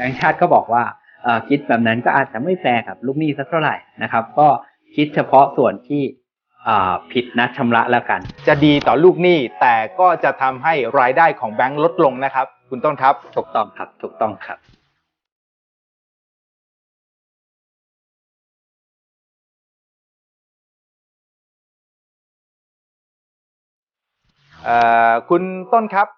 บงก์ชาติก็บอกว่าเอ่อคิดแบบนั้นก็อาจจะไม่แฟร์กับลูกหนี้สักเท่าไหร่นะครับ ก็คิดเฉพาะส่วนที่อ่าผิดนัดชำระแล้วกัน จะดีต่อลูกหนี้แต่ก็จะทำให้รายได้ของแบงก์ลดลงนะครับ คุณต้นครับถูกต้องครับถูกต้องครับเอ่อคุณต้นครับ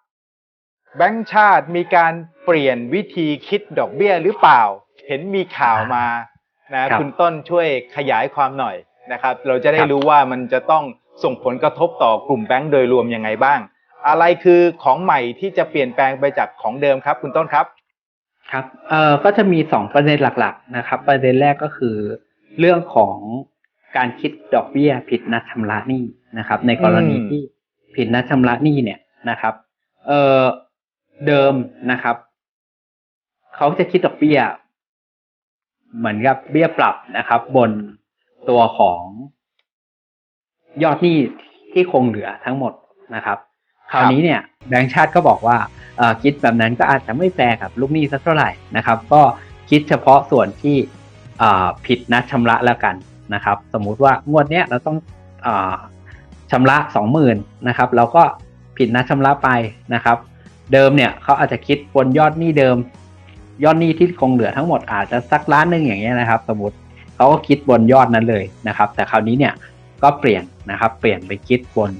แบงก์ชาติมีการเปลี่ยนวิธีคิดดอกเบี้ยหรือเปล่า เห็นมีข่าวมานะครับคุณต้นช่วยขยายความหน่อยนะครับ เราจะได้ครับรู้ว่ามันจะต้องส่งผลกระทบต่อกลุ่มแบงก์โดยรวมยังไงบ้าง อะไรคือของใหม่ที่จะเปลี่ยนแปลงไปจากของเดิมครับ คุณต้นครับ ครับเอ่อก็จะมีสองประเด็นหลักๆ นะครับ ประเด็นแรกก็คือเรื่องของการคิดดอกเบี้ยผิดนัดชำระหนี้นะครับ ในกรณีอืมที่ผิดนัดชำระหนี้เนี่ยนะครับ เอ่อ เดิมนะครับ เขาจะคิดดอกเบี้ย เหมือนกับเบี้ยปรับนะครับ บนตัวของยอดหนี้ที่คงเหลือทั้งหมดนะครับ คราวนี้เนี่ยแบงก์ชาติก็บอกว่าคิดแบบนั้นก็อาจจะไม่แฟร์กับลูกหนี้สักเท่าไหร่นะครับ ก็คิดเฉพาะส่วนที่ผิดนัดชำระแล้วกันนะครับ สมมุติว่างวดเนี้ยเราต้องอชำระสองหมื่นนะครับ เราก็ผิดนัดชำระไปนะครับ เดิมเนี่ยเขาอาจจะคิดบนยอดหนี้เดิม ยอดหนี้ที่คงเหลือทั้งหมดอาจจะสักล้านหนึ่งอย่างเงี้ยนะครับ สมมติเขาก็คิดบนยอดนั้นเลยนะครับ แต่คราวนี้เนี่ยก็เปลี่ยนนะครับ เปลี่ยนไปคิดบน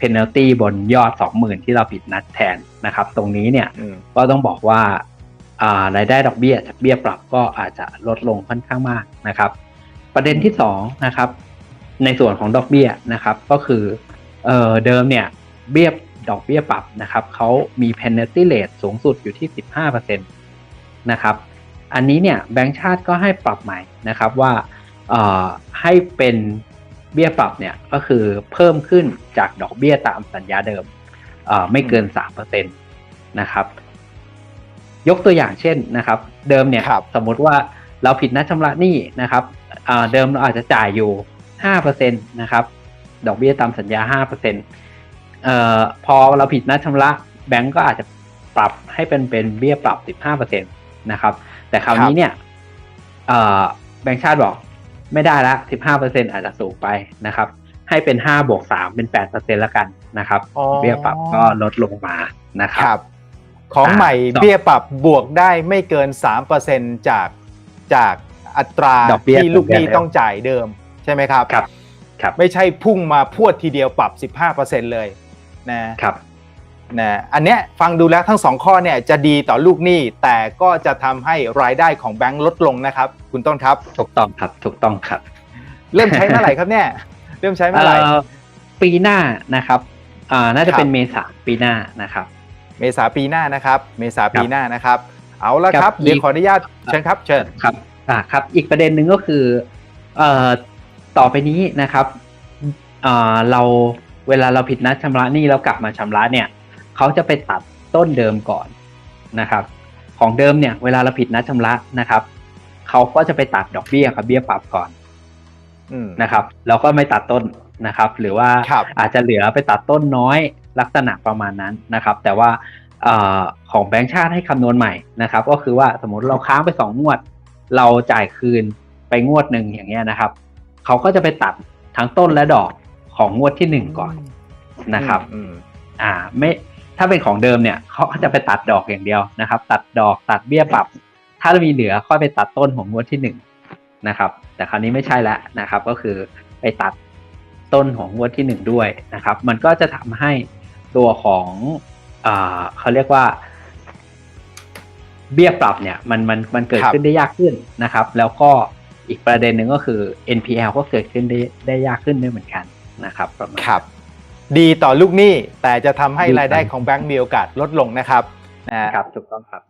penalty บนยอด 20,000 ที่เราผิดนัดแทนนะครับ ตรงนี้เนี่ยอืมก็ต้องบอกว่าอ่ารายได้ดอกเบี้ยจากเบี้ยปรับก็อาจจะลดลงค่อนข้างมากนะครับ ประเด็นที่สองนะครับ ในส่วนของดอกเบี้ยนะครับ ก็คือเอ่อเดิมเนี่ยเบี้ย ดอกเบี้ยปรับนะครับเขามี penalty rate สูงสุดอยู่ที่ 15%นะครับ อันนี้เนี่ยแบงก์ชาติก็ให้ปรับใหม่นะครับว่าเอ่อให้เป็นเบี้ยปรับเนี่ยก็คือเพิ่มขึ้นจากดอกเบี้ยตามสัญญาเดิมเอ่อไม่เกิน 3%นะครับ ยกตัวอย่างเช่นนะครับ เดิมเนี่ยครับสมมุติว่าเราผิดนัดชำระหนี้นะครับอ่าเดิมเราอาจจะจ่ายอยู่5%นะครับ ดอกเบี้ยตามสัญญา 5% เอ่อพอเราผิดนัดชำระแบงก์ก็อาจจะปรับให้เป็นเป็นเบี้ยปรับ 15%นะครับ แต่คราวนี้เนี่ยเอ่อแบงก์ชาติบอกไม่ได้ละ 15%อาจจะสูงไปนะครับ ให้เป็น 5 บวก 3 เป็น 8%แล้วกันนะครับอ๋อเบี้ยปรับก็ลดลงมานะคครับรับ ของใหม่อ่าเบี้ยปรับบวกได้ไม่เกิน 3%จากจากอัตราดอกเบี้ยที่ลูกหนี้ดอกเบี้ยต้องจ่ายเดิมใช่ไหมครับครับครับไม่ใช่พุ่งมาพรวดทีเดียวปรับ 15%เลย นะครับนะอันเนี้ยฟังดูแล้วทั้งสองข้อเนี่ยจะดีต่อลูกหนี้ แต่ก็จะทำให้รายได้ของแบงก์ลดลงนะครับ คุณต้นครับ ถูกต้องครับถูกต้องครับ เริ่มใช้เมื่อไหร่ครับเนี่ย เริ่มใช้เมื่อไหร่เอ่อปีหน้านะครับอ่าน่าจะครับเป็นเมษาปีหน้านะครับ เมษาปีหน้านะครับ เมษาปีหน้านะครับ เอาละคครัรับบเดี๋ยวอีกขออนุญาตเชิญครับเชิญครับอ่าครับ อีกประเด็นหนึ่งก็คือเอ่อต่อไปนี้นะครับอ่าเรา เวลาเราผิดนัดชำระหนี้แล้วกลับมาชำระเนี่ยเขาจะไปตัดต้นเดิมก่อนนะครับ ของเดิมเนี่ยเวลาเราผิดนัดชำระนะครับเขาก็จะไปตัดดอกเบี้ยกับเบี้ยปรับก่อนอืมนะครับ แล้วก็ไม่ตัดต้นนะครับ หรือว่าครับอาจจะเหลือไปตัดต้นน้อยลักษณะประมาณนั้นนะครับ แต่ว่าเออของแบงก์ชาติให้คำนวณใหม่นะครับ ก็คือว่าสมมติเราค้างไปสองงวด เราจ่ายคืนไปงวดหนึ่งอย่างเงี้ยนะครับเขาก็จะไปตัดทั้งต้นและดอก ของงวดที่หนึ่งก่อนนะครับอืมอ่า ไม่ถ้าเป็นของเดิมเนี่ยเขาก็จะไปตัดดอกอย่างเดียวนะครับ ตัดดอกตัดเบี้ยปรับ ถ้ามีเหลือค่อยไปตัดต้นของงวดที่หนึ่งนะครับ แต่คราวนี้ไม่ใช่แล้วนะครับ ก็คือไปตัดต้นของงวดที่หนึ่งด้วยนะครับ มันก็จะทำให้ตัวของอ่าเขาเรียกว่า เบี้ยปรับเนี่ยมันมันมันเกิดครับขึ้นได้ยากขึ้นนะครับ แล้วก็อีกประเด็นหนึ่งก็คือ NPL ก็เกิดขึ้นได้ได้ยากขึ้นด้วยเหมือนกัน นะครับประมาณครับ ดีต่อลูกหนี้แต่จะทำให้ดีรายได้ของแบงก์มีโอกาสลดลงนะครับนะ ครับถูกต้องครับ